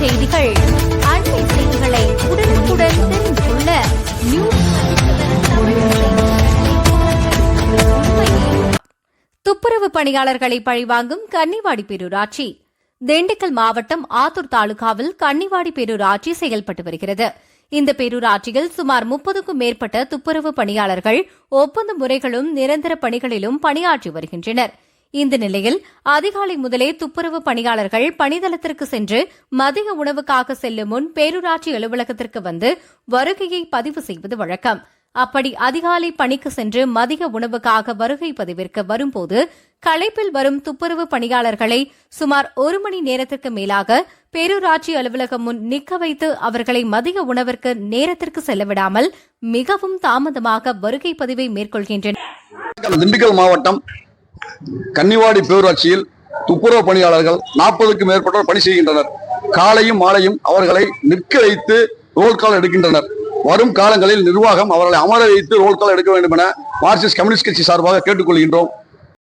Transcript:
செய்திகள். அண்மை செய்திகளை உடனுக்குடன் தெரிந்து கொள்ள துப்புரவு பணியாளர்களை பழிவாங்கும் கன்னிவாடி பேரூராட்சி. திண்டுக்கல் மாவட்டம் ஆத்தூர் தாலுகாவில் கன்னிவாடி பேரூராட்சி செயல்பட்டு வருகிறது. இந்த பேரூராட்சியில் சுமார் முப்பதுக்கும் மேற்பட்ட துப்புரவு பணியாளர்கள் ஒப்பந்த முறைகளும் நிரந்தர பணிகளிலும் பணியாற்றி வருகின்றனர். இந்த நிலையில் அதிகாலை முதலே துப்புரவு பணியாளர்கள் பணிதளத்திற்கு சென்று மதிய உணவுக்காக செல்லும் முன் பேரூராட்சி அலுவலகத்திற்கு வந்து வருகையை பதிவு செய்வது வழக்கம். அப்படி அதிகாலை பணிக்கு சென்று மதிய உணவுக்காக வருகை பதிவிற்கு வரும்போது களைப்பில் வரும் துப்புரவு பணியாளர்களை சுமார் ஒரு மணி நேரத்திற்கு மேலாக பேரூராட்சி அலுவலகம் முன் நிற்க வைத்து அவர்களை மதிய உணவிற்கு நேரத்திற்கு செல்லவிடாமல் மிகவும் தாமதமாக வருகை பதிவை மேற்கொள்கின்றனர். திண்டுக்கல் மாவட்டம் கன்னிவாடி பேரூராட்சியில் துப்புரவு பணியாளர்கள் நாற்பதுக்கும் மேற்பட்டோர் பணி செய்கின்றனர். காலையும் மாலையும் அவர்களை நிற்க வைத்து ரோல் கால் எடுக்கின்றனர். வரும் காலங்களில் நிர்வாகம் அவர்களை அமர வைத்து ரோல் கால் எடுக்க வேண்டும் என மார்க்சிஸ்ட் கம்யூனிஸ்ட் கட்சி சார்பாக கேட்டுக்கொள்கின்றோம்.